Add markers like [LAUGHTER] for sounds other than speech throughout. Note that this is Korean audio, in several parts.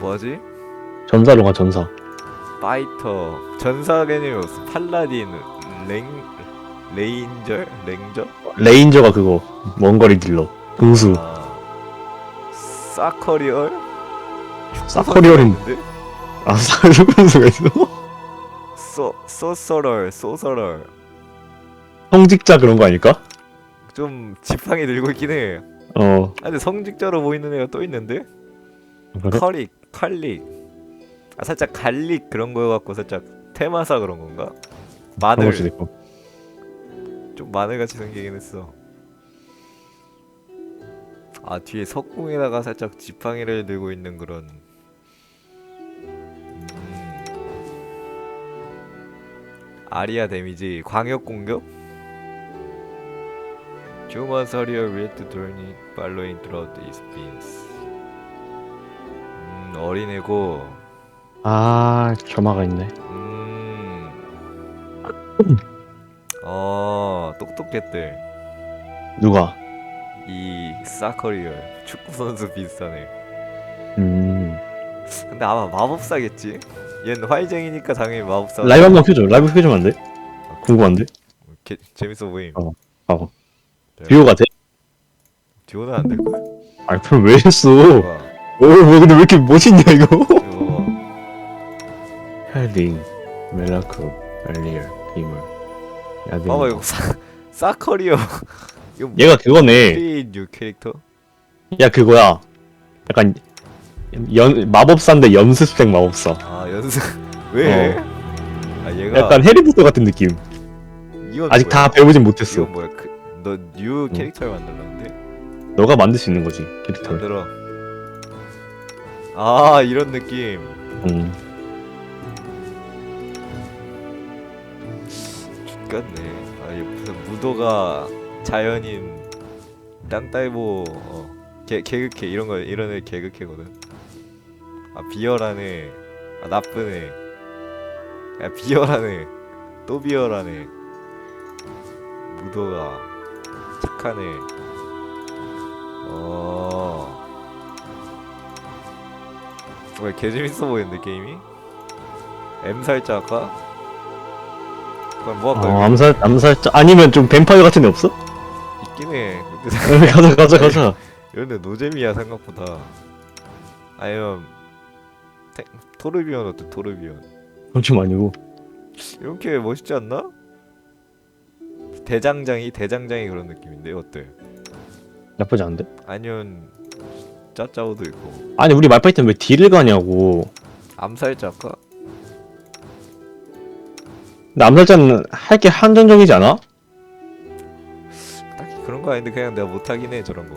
뭐지? 전사로 가 전사. 파이터. 전사 개념이었어 팔라딘 랭 레인저 랭저? 레인저가 그거 먼거리 딜러. 공수. 아, 사커리얼? 사커리얼인? 아 사르군수가 있어? 소 소서럴 소서럴 성직자 그런 거 아닐까? 좀 지팡이 들고 있긴 해. 어. 아 근데 성직자로 보이는 애가 또 있는데 그래? 커릭 칼릭 아 살짝 갈릭 그런 거여 갖고 살짝 테마사 그런 건가? 마늘 있고 좀 마늘같이 생기긴 했어. 아 뒤에 석궁에다가 살짝 지팡이를 들고 있는 그런. 음. 아리아 데미지 광역 공격. Human warrior with turning following. 음 어린애고. 아 점화가 있네 음. 어 똑똑했대. 누가? 이 사커리얼 축구 선수 비슷하네. 음 근데 아마 마법사겠지. 얘는 화이쟁이니까 당연히 마법사. 라이브 한번 켜줘 라이브 켜주면 안 돼? 궁금한데? 개, 재밌어 보임. 어. 네. 듀오가 돼? 듀오는 안될 거야. 아니 그럼 왜 했어 와, 오, 뭐 근데 왜 이렇게 멋있냐 이거? 헬링, 멜라크, 엘리얼, 비물, 야드. 봐봐 이거 사 사커리얼. [LAUGHS] 이거 얘가 그거네. 뉴 캐릭터? 야 그거야. 약간 연 마법사인데 연습생 마법사. 아 연습 [LAUGHS] 왜? 어. 아 얘가 약간 해리포터 같은 느낌. 이건 아직 뭐야? 다 배우진 못했어. 이건 뭐야? 그, 너뉴 캐릭터를 만들었는데 너가 만들 수 있는 거지 캐릭터를. 만들어. 아 이런 느낌. 음. 죽겠네. 아, 이 무슨 무도가 자연인 땅딸보 어, 개 개그캐 이런 거 이런 애 개그캐거든. 아 비열한 애, 아 나쁜 애, 야 비열한 애, 또 비열한 애. 무도가 애. 어. 왜 개 재밌어 보이는데 게임이? M 살자 할까? 그럼 뭐 할까? 어, 암살 암살자 아니면 좀 뱀파이어 같은 애 없어? 있긴 해. 근데 [LAUGHS] 가자 가자 가자. [LAUGHS] 이런데 노잼이야 생각보다. 아니면 테, 토르비온 어때 토르비온? 그건 좀 아니고. 이렇게 멋있지 않나? 대장장이 대장장이 그런 느낌인데 어때? 나쁘지 않은데? 아니면 짜짜오도 있고 아니 우리 말파이트는 왜 딜을 가냐고. 암살자 할까? 근데 암살자는 할 게 한정적이지 않아? 딱히 그런 거 아닌데 그냥 내가 못하긴 해 저런 거.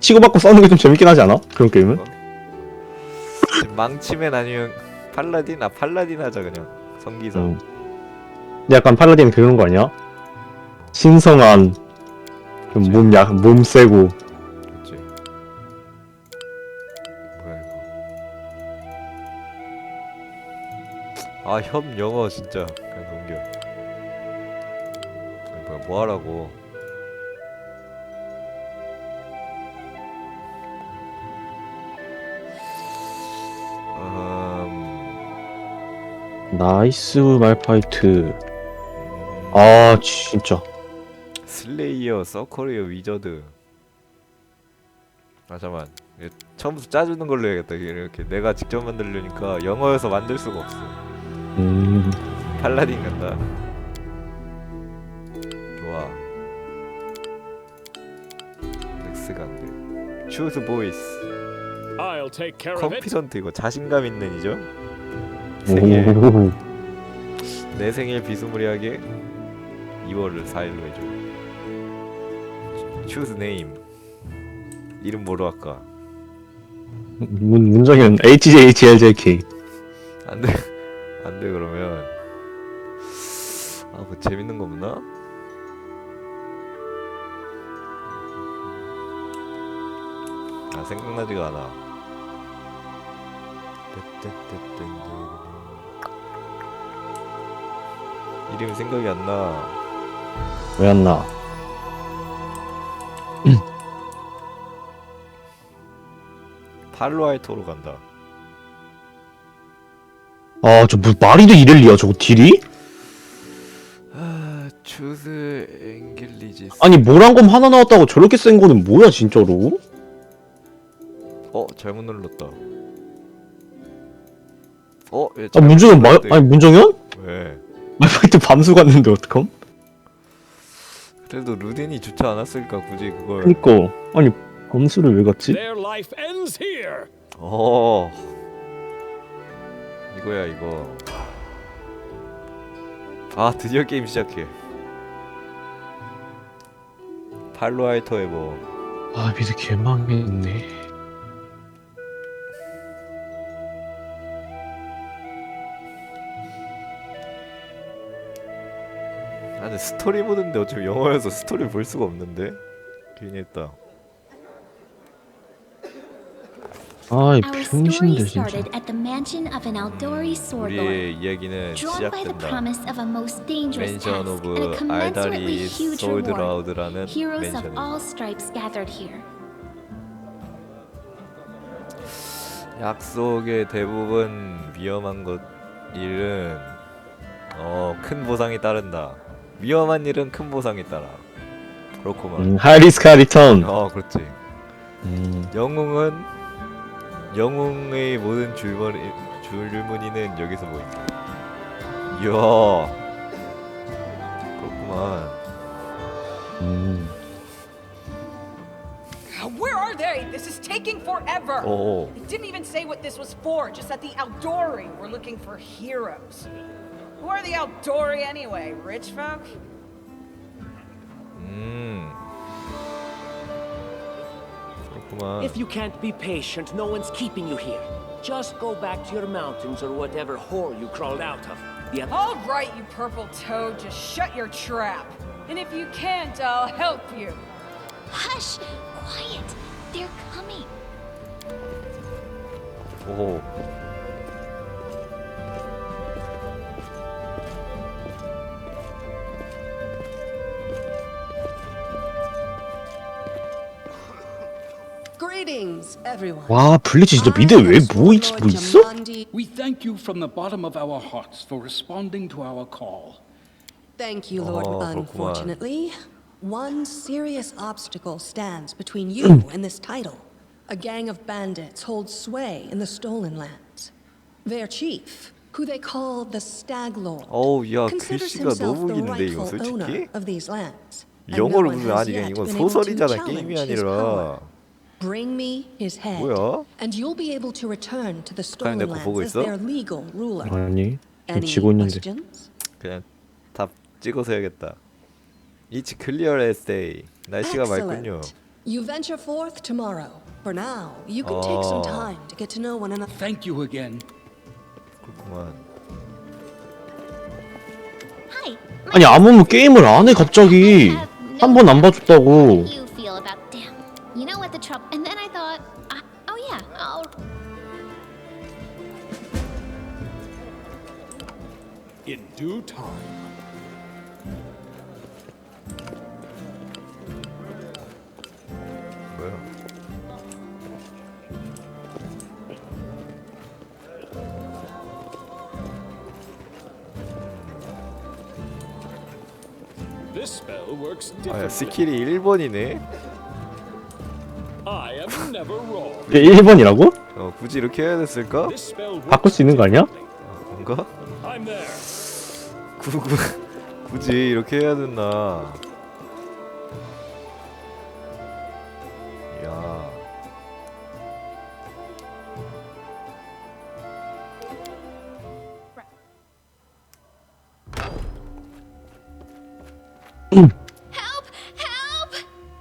치고받고 싸우는 게 좀 재밌긴 하지 않아? 그런 게임은? 망치맨 아니면 팔라딘? 아 팔라딘 하자 그냥 성기사. 응. 근데 약간 팔라딘 그런 거 아니야? 신성한 좀 몸 약, 몸 세고 아 협 영어 진짜 그냥 넘겨. 아니, 뭐야 뭐 하라고? 음, 나이스 말파이트. 음, 아 진짜. 슬레이어 서커리어 위저드. 아 잠만. 처음부터 짜주는 걸로 해야겠다. 이렇게 내가 직접 만들려니까 영어여서 만들 수가 없어. 음 팔라딘 간다. 좋아. 넥스 간대. 추스 보이스. I'll take care of it. 컨피던트 이거 자신감 있는 이죠? 생일. 오, 내 생일 비스무리하게 2월을 4일로 해줘. 추스 네임. 이름 뭐로 할까? 문, 문정현 HJHLJK 안돼 안돼 아뭐 재밌는 거 없나? 아 생각나지가 않아. 이름이 생각이 안 나. 왜 안 나? [CLEARS THROAT] 팔로알토로 간다. 아, 저 뭐 말이 돼 이렐리아 저거 딜이? 아, 추스 앵길리지스. 아니 모란검 하나 나왔다고 저렇게 센 거는 뭐야 진짜로? 어, 잘못 눌렀다. 어, 얘 아 잘못 문정현 마 눌렀대. 아니 문정현? 왜? 말파이트 밤수 갔는데 어떡함? 그래도 루딘이 좋지 않았을까 굳이 그걸. 그니까 아니 밤수를 왜 갔지? Their life ends here. 어. 이거야 이거. 아 드디어 게임 시작해. 팔로알토의 뭐아 미드 개망했네. 아 근데 스토리 보는데 어차피 영어여서 스토리 볼 수가 없는데? 괜히 했다 아이 Our story 병신들 진짜. started at the mansion of an Aldori sword lord. 우리의 이야기는 Drawn by the 시작된다 promise of a most dangerous 맨션 오브 알다리 huge 솔드. 라우드라는 Heroes of 맨션이 all stripes gathered here. 약속의 대부분 위험한 것 일은 어 큰 보상이 따른다 위험한 일은 큰 보상이 따라 그렇구만 음, 하이리스카 리턴. 어 그렇지 음, 영웅은 영웅의 모든 줄머리 줄무늬는 여기서 보인다. 이야, 그렇구만. 음. Where are they? This is taking forever. 오, It didn't even say what this was for, just that the Aldori were looking for heroes. Who are the Aldori anyway? Rich folk? 음, If you can't be patient, no one's keeping you here. Just go back to your mountains or whatever hole you crawled out of. The other All right, you purple toad, just shut your trap. And if you can't, I'll help you. Hush! Quiet! They're coming. 오, 와 블리치 진짜 미드에 왜 뭐 있, 뭐 있어? We thank you from the bottom of our hearts for responding to our call. Thank you, Lord. Oh, Unfortunately, one serious obstacle stands between you and this title. A gang of bandits holds sway in the stolen lands. Their chief, who they call the Stag Lord, 어우, 야, considers 글씨가 himself 너무 the 긴데 이거 rightful owner 솔직히? of these lands. and 영어로 no one 보면 has 아니 yet 이건 been able to 소설이잖아 게임이 challenge his power. 아니라. Bring me his head, 뭐야? and you'll be able to return to the stolen 내거 보고 lands as 있어? their legal ruler. 아니 좀 Any 지고 있는데. questions? 그냥 답 찍어서 해야겠다. It's clear as day. 날씨가 맑군요. Excellent. You venture forth tomorrow. For now, you can take some Oh. time to get to know one another. Thank you again. 그렇구만. 아니 아무무 게임을 안 해 갑자기 한 번 안 봐줬다고. Due time. 뭐야? This spell works 아, 야, differently. 스킬이 1번이네. I am never wrong. 이게 1번이라고? 어, 굳이 이렇게 해야 됐을까? This spell works 바꿀 수 있는 거 아니야? differently. 뭔가? I'm there. 구, 구, 굳이 이렇게 해야 됐나? 야.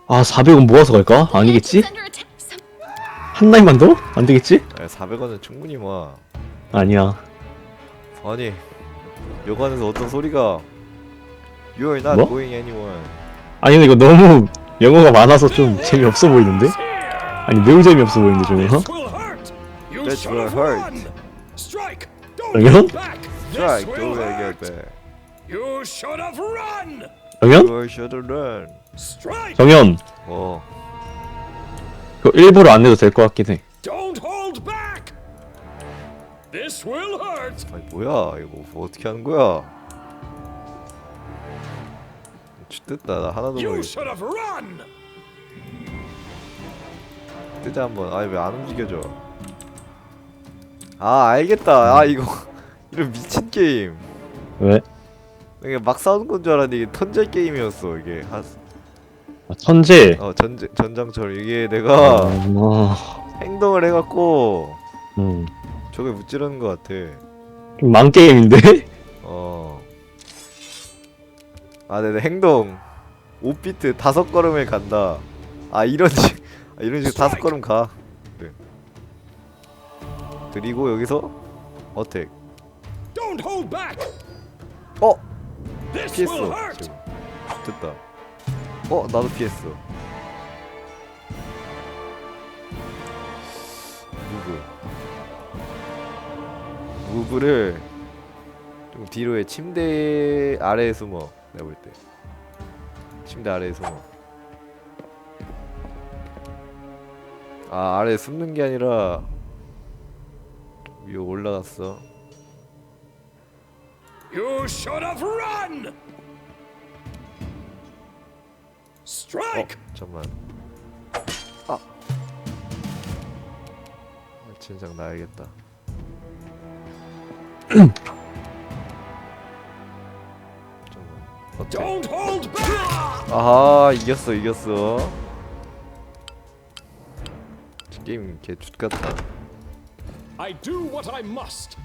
아 400원 모아서 갈까? 아니겠지? 한 라인만 더? 안 되겠지? 400원은 충분히 모아. 아니야. 아니, 여관에서 어떤 소리가 You are not 뭐? going anywhere. 아니 근데 이거 너무 영어가 많아서 좀 재미없어 보이는데? 아니 매우 재미없어 보이는데 좀 어? This will hurt. Have hurt. run. Strike. Don't look back. You should have run. 정현? You should run. Strike. 정현 어, 그거 일부러 안 내도 될 것 같긴 해 Don't hold back! This will hurt! 아니 뭐야 이거 뭐 어떻게 하는 거야? 죽됐다 나 하나도 You 모르겠어. should have run! 뜨자 한번. 아니 왜 안 움직여져? 아 알겠다. 아 이거 [LAUGHS] 이런 미친 게임. 왜? 이게 막 싸우는 건 줄 알았는데 이게 턴제 게임이었어 이게. 하, 아, 천재. 어 전제 전장처럼 이게 내가 아, 행동을 해갖고 음. 저게 무찌르는 것 같아. 망 게임인데? [LAUGHS] 어. 아, 네네 행동. 5비트 다섯 걸음에 간다. 아 이런 식, 아, 이런 식으로 다섯 걸음 가. 그래. 그리고 여기서 어택. Don't hold back! 어 This will 피했어. hurt! 지금. 됐다. 어 나도 피했어. 무브를 좀 뒤로에 침대 아래에 숨어. 내가 볼 때. 침대 아래에 숨어. 아 아래에 숨는 게 아니라 위에 올라갔어. You should have run! Strike! 잠만. 아. 진작 나야겠다. 잠만. 어때? Don't hold back! 아하 이겼어 이겼어. 저 게임 개축 같다. I do what I must.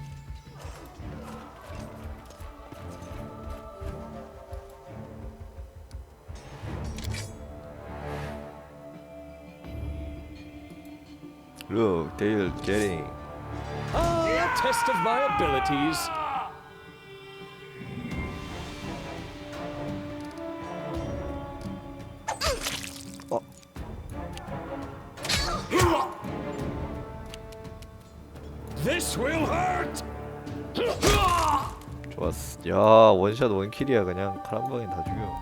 Look, they're getting. Ah, test of my abilities. 어. This will hurt! 좋았어. 야 원샷 원킬이야 그냥 칼 한 방에 다 죽여.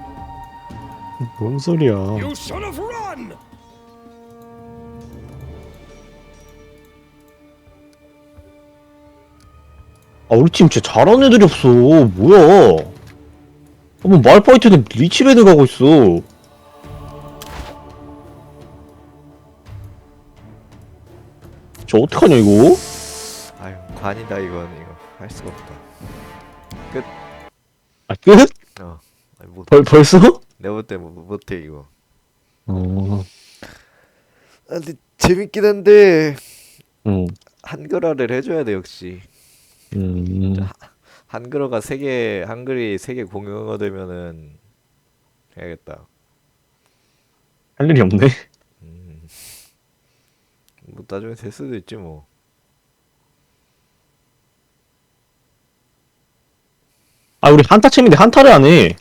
뭔 소리야. You should have run! 아, 우리 팀 진짜 잘하는 애들이 없어. 뭐야. 한번 말파이트는 리치베드 가고 있어. 저 어떡하냐, 이거? 아유 관이다 이건 이거 할 수가 없다. 아, 끝? 어. 아니, 못. 벌, 벌써? 내가 볼때 못해 이거. 어, 아, 근데 재밌긴 한데 응. 한글화를 해줘야 돼 역시. 음, 한글어가 세 개, 한글이 세개 공용어 되면은 해야겠다. 할 일이 없네. 뭐 나중에 될 수도 있지 뭐. 아, 우리 한타 챔인데 한타를 안 해.